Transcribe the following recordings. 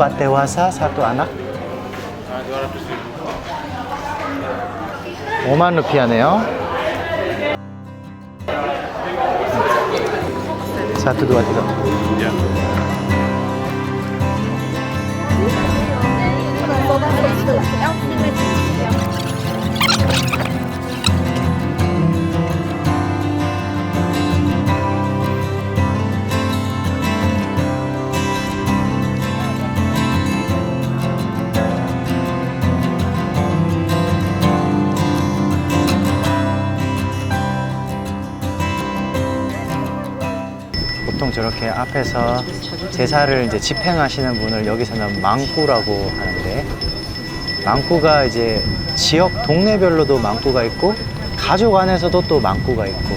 tempat dewasa satu anak? 5만 rupiah네요. Satu dua tiga. 보 저렇게 앞에서 제사를 이제 집행하시는 분을 여기서는 망꾸라고 하는데 망꾸가 이제 지역 동네별로도 망꾸가 있고 가족 안에서도 또 망꾸가 있고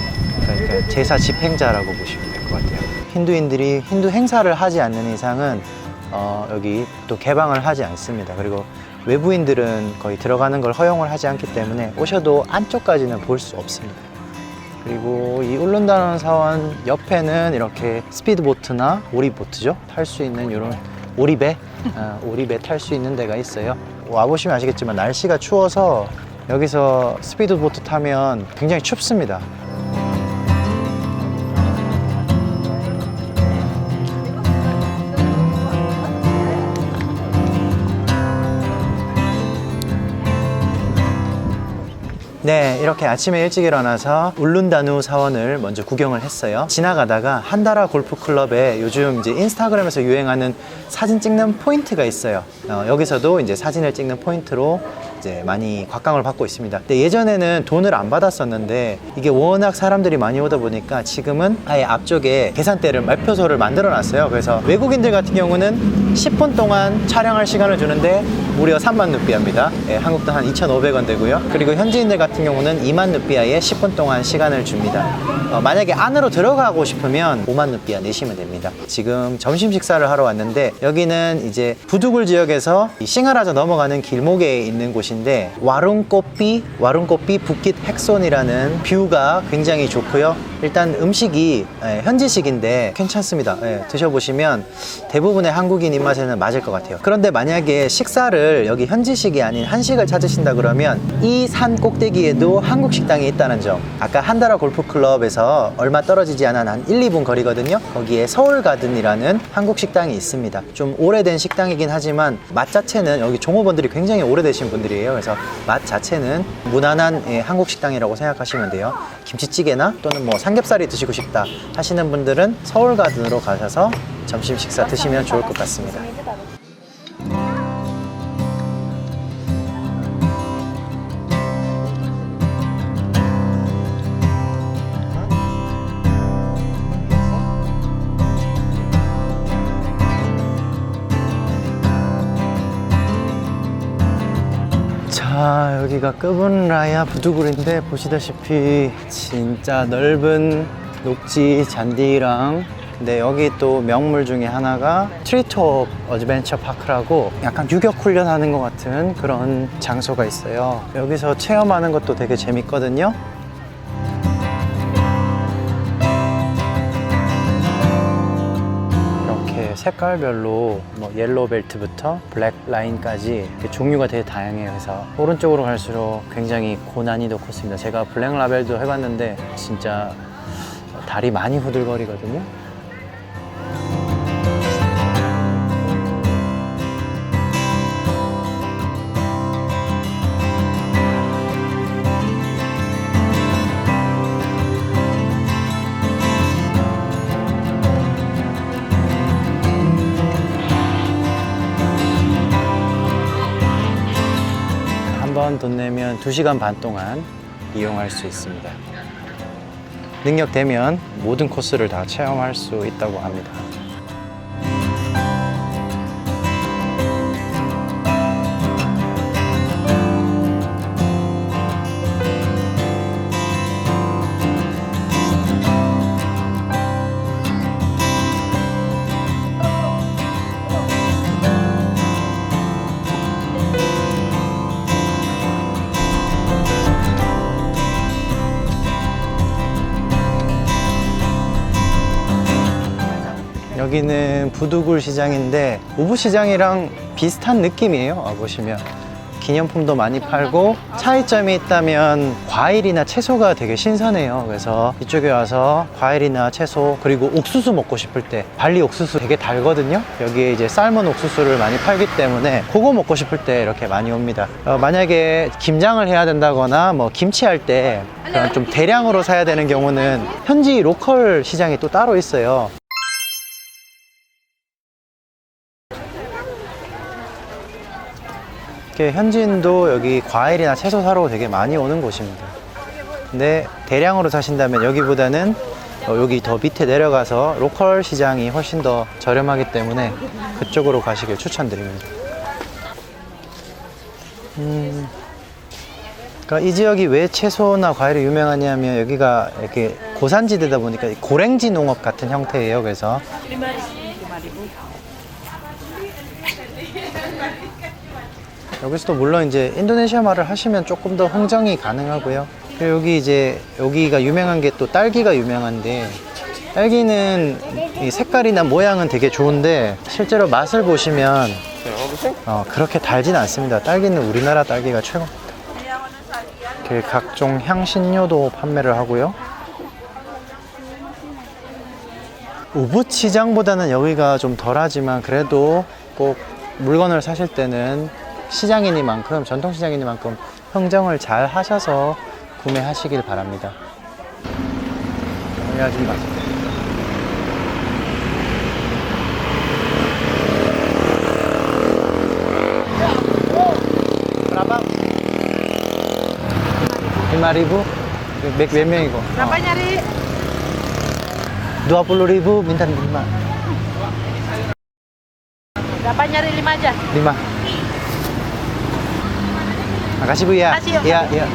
그러니까 제사 집행자라고 보시면 될 것 같아요. 힌두인들이 힌두 행사를 하지 않는 이상은 어, 여기 또 개방을 하지 않습니다. 그리고 외부인들은 거의 들어가는 걸 허용을 하지 않기 때문에 오셔도 안쪽까지는 볼 수 없습니다. 그리고 이 울룬다는 사원 옆에는 이렇게 스피드보트나 오리보트죠? 탈 수 있는 이런 오리배? 어, 오리배 탈 수 있는 데가 있어요. 와 보시면 아시겠지만 날씨가 추워서 여기서 스피드보트 타면 굉장히 춥습니다 네, 이렇게 아침에 일찍 일어나서 울룬다누 사원을 먼저 구경을 했어요. 지나가다가 한다라 골프 클럽에 요즘 이제 인스타그램에서 유행하는 사진 찍는 포인트가 있어요. 어, 여기서도 이제 사진을 찍는 포인트로 이제 많이 곽강을 받고 있습니다. 근데 예전에는 돈을 안 받았었는데 이게 워낙 사람들이 많이 오다 보니까 지금은 아예 앞쪽에 계산대를 말표소를 만들어 놨어요. 그래서 외국인들 같은 경우는 10분 동안 촬영할 시간을 주는데 무려 3만 루피아입니다. 예, 한국 돈한 2,500원 되고요. 그리고 현지인들 같은 경우는 2만 루피아에 10분 동안 시간을 줍니다. 어, 만약에 안으로 들어가고 싶으면 5만 루피아 내시면 됩니다. 지금 점심 식사를 하러 왔는데 여기는 이제 부두굴 지역에서 이 싱하라자 넘어가는 길목에 있는 곳 인데 와룬꼬삐 와룬꼬삐 붓깃 핵손이라는 뷰가 굉장히 좋고요. 일단 음식이 예, 현지식인데 괜찮습니다. 예, 드셔보시면 대부분의 한국인 입맛에는 맞을 것 같아요. 그런데 만약에 식사를 여기 현지식이 아닌 한식을 찾으신다 그러면 이 산 꼭대기에도 한국 식당이 있다는 점. 아까 한다라 골프클럽에서 얼마 떨어지지 않은 한 1, 2분 거리거든요. 거기에 서울가든이라는 한국 식당이 있습니다. 좀 오래된 식당이긴 하지만 맛 자체는 여기 종업원들이 굉장히 오래되신 분들이 에요. 그래서 맛 자체는 무난한 예, 한국 식당이라고 생각하시면 돼요. 김치찌개나 또는 뭐 삼겹살이 드시고 싶다 하시는 분들은 서울가든으로 가셔서 점심 식사 드시면 좋을 것 같습니다. 자 여기가 끄분라야 부두굴인데 보시다시피 진짜 넓은 녹지 잔디랑 근데 여기 또 명물 중에 하나가 트리톱 어드벤처 파크라고 약간 유격 훈련하는 것 같은 그런 장소가 있어요. 여기서 체험하는 것도 되게 재밌거든요 색깔별로 뭐 옐로우 벨트부터 블랙 라인까지 종류가 되게 다양해요. 그래서 오른쪽으로 갈수록 굉장히 고난이도 코스입니다. 제가 블랙 라벨도 해봤는데 진짜 다리 많이 후들거리거든요. 한 번 돈 내면 2시간 반 동안 이용할 수 있습니다. 능력되면 모든 코스를 다 체험할 수 있다고 합니다. 여기는 부두굴 시장인데 우부 시장이랑 비슷한 느낌이에요. 와 보시면 기념품도 많이 팔고 차이점이 있다면 과일이나 채소가 되게 신선해요. 그래서 이쪽에 와서 과일이나 채소 그리고 옥수수 먹고 싶을 때 발리 옥수수 되게 달거든요. 여기에 이제 삶은 옥수수를 많이 팔기 때문에 그거 먹고 싶을 때 이렇게 많이 옵니다. 어, 만약에 김장을 해야 된다거나 뭐 김치 할 때 그런 좀 대량으로 사야 되는 경우는 현지 로컬 시장이 또 따로 있어요. 이렇게 현지인도 여기 과일이나 채소 사러 되게 많이 오는 곳입니다. 근데 대량으로 사신다면 여기보다는 어, 여기 더 밑에 내려가서 로컬 시장이 훨씬 더 저렴하기 때문에 그쪽으로 가시길 추천드립니다. 음, 그러니까 이 지역이 왜 채소나 과일이 유명하냐면 여기가 이렇게 고산지대다 보니까 고랭지 농업 같은 형태예요. 그래서 여기서도 물론 이제 인도네시아 말을 하시면 조금 더 흥정이 가능하고요. 그리고 여기 이제 여기가 유명한 게 또 딸기가 유명한데 딸기는 이 색깔이나 모양은 되게 좋은데 실제로 맛을 보시면 어, 그렇게 달진 않습니다. 딸기는 우리나라 딸기가 최고입니다. 이렇게 각종 향신료도 판매를 하고요. 우붓 시장보다는 여기가 좀 덜하지만 그래도 꼭 물건을 사실 때는 시장이니만큼 전통시장이니만큼 흥정을 잘 하셔서 구매하시길 바랍니다. 여기 아줌마. Berapa? 5.000 Mek 몇 명이고? Nyari? 20.000 minta 5. Berapa nyari lima aja? 5. Makasih Bu ya. Makasih, Om. Iya, iya.